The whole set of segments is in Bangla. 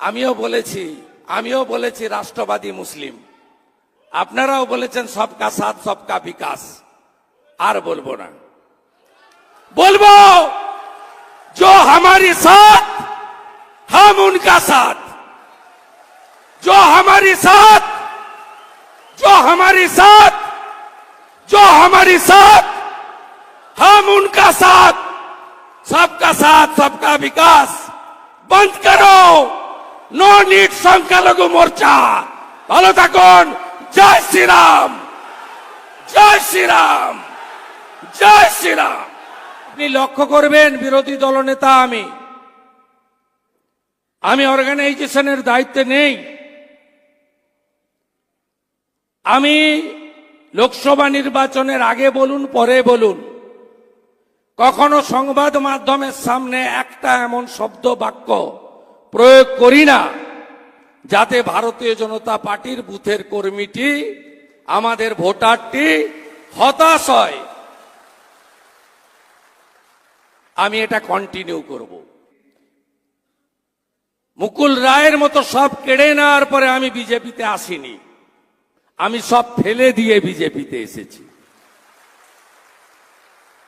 আমিও বলেছি আমিও বলেছি রাষ্ট্রবাদী মুসলিম আপনারাও বলেছেন সবকা সাথ সবকা বিকাশ আর বলবো না বলবো जो हमारी साथ हम उनका साथ जो हमारी साथ जो हमारी साथ जो हमारी साथ हम उनका साथ सबका साथ सबका विकास बंद करो নো নিট সংখ্যালঘু মোর্চা ভালো থাকুন জয় শ্রীরাম জয় শ্রীরাম জয় শ্রীরাম আপনি লক্ষ্য করবেন, বিরোধী দলনেতা আমি। আমি অর্গানাইজেশনের দায়িত্বে নেই। আমি লোকসভা নির্বাচনের আগে বলুন, পরে বলুন। কখনো সংবাদ মাধ্যমের সামনে একটা এমন শব্দ বাক্য প্রয়োগ করি না। যাতে ভারতীয় জনতা পার্টির বুথের কর্মীটি, আমাদের ভোটারটি হতাশ হয়। আমি এটা কন্টিনিউ করব। মুকুল রায়ের মতো সব কেড়ে নেওয়ার পরে আমি বিজেপিতে আসিনি। আমি সব ফেলে দিয়ে বিজেপিতে এসেছি।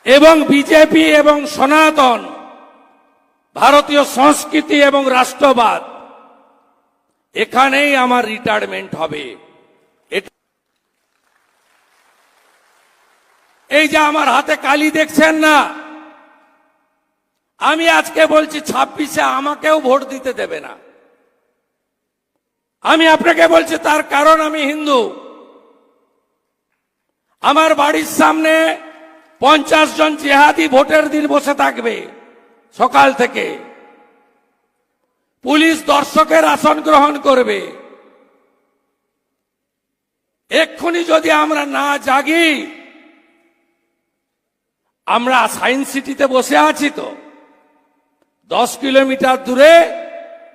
এবং বিজেপি এবং সনাতন ভারতীয় সংস্কৃতি এবং রাষ্ট্রবাদ। এখানেই আমার রিটায়ারমেন্ট হবে। এই যে আমার হাতে কালি দেখছেন না, আমি আজকে বলছি ছাব্বিশে আমাকেও ভোট দিতে দেবে না। আমি আপনাকে বলছি তার কারণ আমি হিন্দু। আমার বাড়ির সামনে পঞ্চাশ জন জেহাদি ভোটের দিন বসে থাকবে। সকাল থেকে পুলিশ দর্শকের আসন গ্রহণ করবে। এক্ষুনি যদি আমরা না জাগি, আমরা সায়েন্স সিটিতে বসে আছি তো। দশ কিলোমিটার দূরে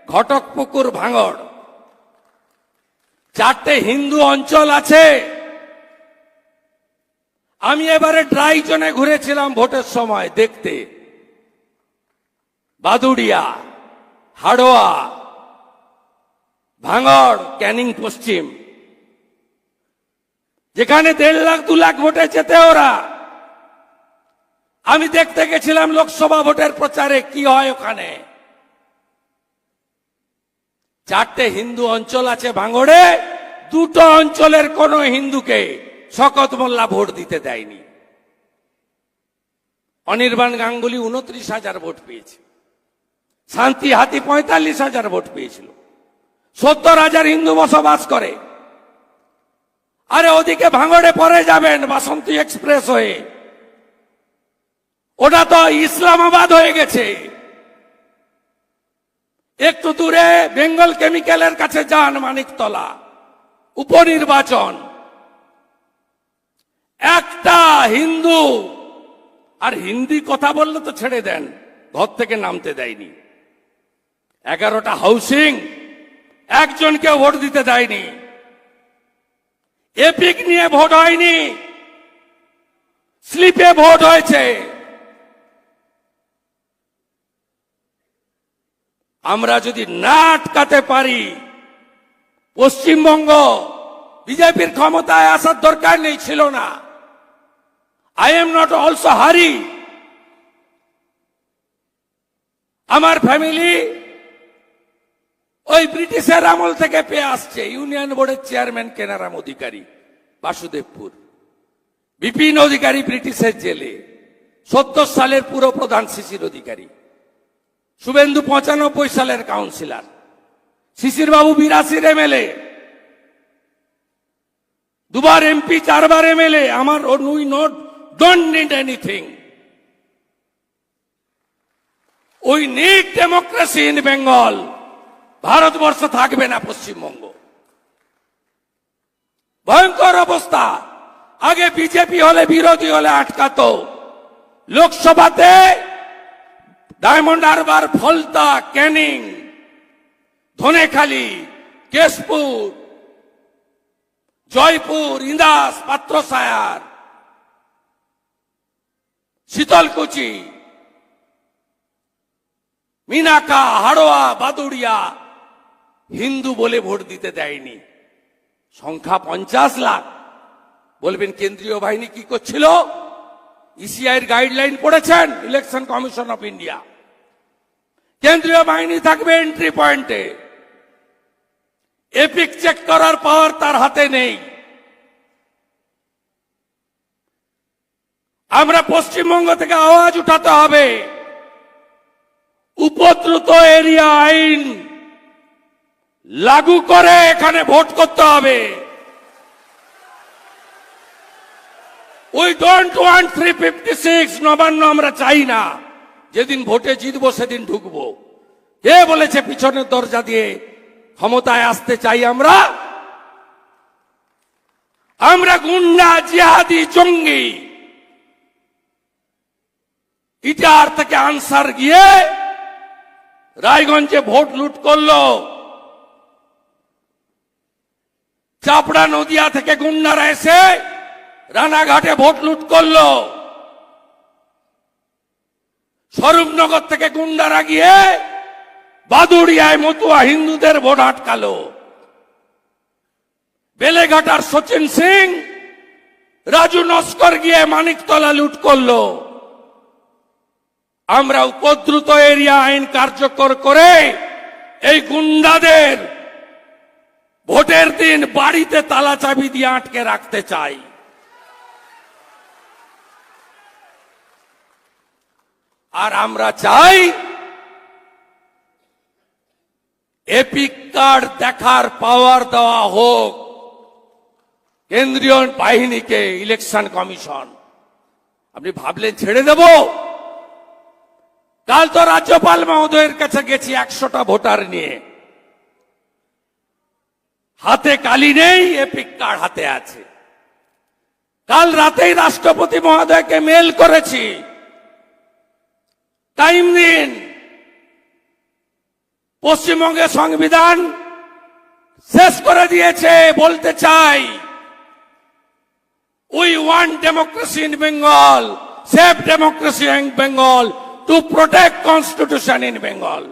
ঘটকপুকুর ভাঙড়। চারটে হিন্দু অঞ্চল আছে। আমি এবারে ড্রাই জোনে ঘুরেছিলাম ভোটের সময় দেখতে। বাদুড়িয়া, হাড়োয়া, ভাঙড়, ক্যানিং পশ্চিম। যেখানে দেড় লাখ, দু লাখ ভোটে যেতে ওরা। আমি দেখতে গেছিলাম লোকসভা ভোটের প্রচারে কি হয় ওখানে। চারটে হিন্দু অঞ্চল আছে ভাঙড়ে, দুটো অঞ্চলের কোন হিন্দুকে শকত মোল্লা ভোট দিতে দেয়নি। অনির্বাণ গাঙ্গুলি উনত্রিশ হাজার ভোট পেয়েছে। শান্তি হাতি পঁয়তাল্লিশ হাজার ভোট পেয়েছিল। সত্তর হাজার হিন্দু বসবাস করে। আরে ওদিকে ভাঙড়ে পরে যাবেন বাসন্তী এক্সপ্রেস হয়ে। ওটা তো ইসলামাবাদ হয়ে গেছে। একটু দূরে বেঙ্গল কেমিক্যালের কাছে যান মানিকতলা। উপনির্বাচন। একটা হিন্দু, আর হিন্দি কথা বললে তো ছেড়ে দেন, ঘর থেকে নামতে দেয়নি। এগারোটা হাউসিং একজনকে ভোট দিতে দেয়নি এপিক নিয়ে ভোট হয়নি। স্লিপে ভোট হয়েছে। আমরা যদি না আটকাতে পারি, পশ্চিমবঙ্গ বিজেপির ক্ষমতায় আসার দরকার নেই, ছিল না। আই এম নট অলসো হারি আমার ফ্যামিলি ওই ব্রিটিশের আমল থেকে পেয়ে আসছে ইউনিয়ন বোর্ডের চেয়ারম্যান কেনারাম অধিকারী, বাসুদেবপুর। বিপিন অধিকারী ব্রিটিশের জেলে, সত্তর সালের পুরো প্রধান শিশির অধিকারী, শুভেন্দু পঁচানব্বই সালের কাউন্সিলর শিশির বাবু বিরাশির এমএলএ, দুবার এমপি, চারবার এমএলএ, আমার we not don't need anything we need democracy in Bengal Bharatbarsha থাকবে না পশ্চিমবঙ্গ। ভয়ঙ্কর অবস্থা। আগে বিজেপি হলে, বিরোধী হলে আটকাতো। লোকসভাতে Diamond Harbour, Falta, Canning, Dhanekhali, Keshpur, Joypur, Indas, Patrasayer, Sitalkuchi, Minakha, Haroa, Baduria Hindu বলে ভোট দিতে দেয়নি। সংখ্যা পঞ্চাশ লাখ। বলবেন কেন্দ্রীয় বাহিনী কি করছিল? ইসিআইয়ের গাইডলাইন পড়েছেন ইলেকশন কমিশন অফ ইন্ডিয়া কেন্দ্রীয় বাহিনী থাকবে এন্ট্রি পয়েন্টে এপিক চেক করার পাওয়ার তার হাতে নেই। আমরা পশ্চিমবঙ্গ থেকে আওয়াজ উঠাতে হবে। উপদ্রুত এরিয়া আইন। লাগু করে এখানে ভোট করতে হবে। We don't want three fifty six Nabanna আমরা চাই না। যেদিন ভোটে জিতবো সেদিন ঢুকবো। কে বলেছে পিছনের দরজা দিয়ে ক্ষমতায় আসতে চাই আমরা? আমরা গুন্ডা, জিহাদি, জঙ্গি। ইটার থেকে আনসার গিয়ে রায়গঞ্জে ভোট লুট করল। চাপড়া নদিয়া থেকে গুন্ডারা এসে রানাঘাটে ভোট লুট করল। স্বরূপনগর থেকে গুন্ডারা গিয়ে বাদুড়িয়ায় মতুয়া হিন্দুদের ভোট আটকালো। বেলেঘাটার সচিন সিং, রাজু নস্কর গিয়ে মানিকতলা লুট করল। আমরা উপদ্রুত এরিয়া আইন কার্যকর করে এই গুন্ডাদের ভোটের দিন বাড়িতে তালা চাবি দিয়ে আটকে রাখতে চাই। আর আমরা চাই এপিক কার্ড দেখার পাওয়ার দেওয়া হোক, কেন্দ্রীয় বাহিনীকে ইলেকশন কমিশন। আপনি ভাবলেন ছেড়ে দেব? কাল তো রাজ্যপাল মহোদয়ের কাছে গেছি একশোটা ভোটার নিয়ে। হাতে কালি নেই এপিক কার্ড হাতে আছে। কাল রাতেই রাষ্ট্রপতি মহোদয়কে মেল করেছি। টাইম দিন। পশ্চিমবঙ্গের সংবিধান শেষ করে দিয়েছে, বলতে চাই। We want democracy in Bengal safe democracy in Bengal to protect constitution in Bengal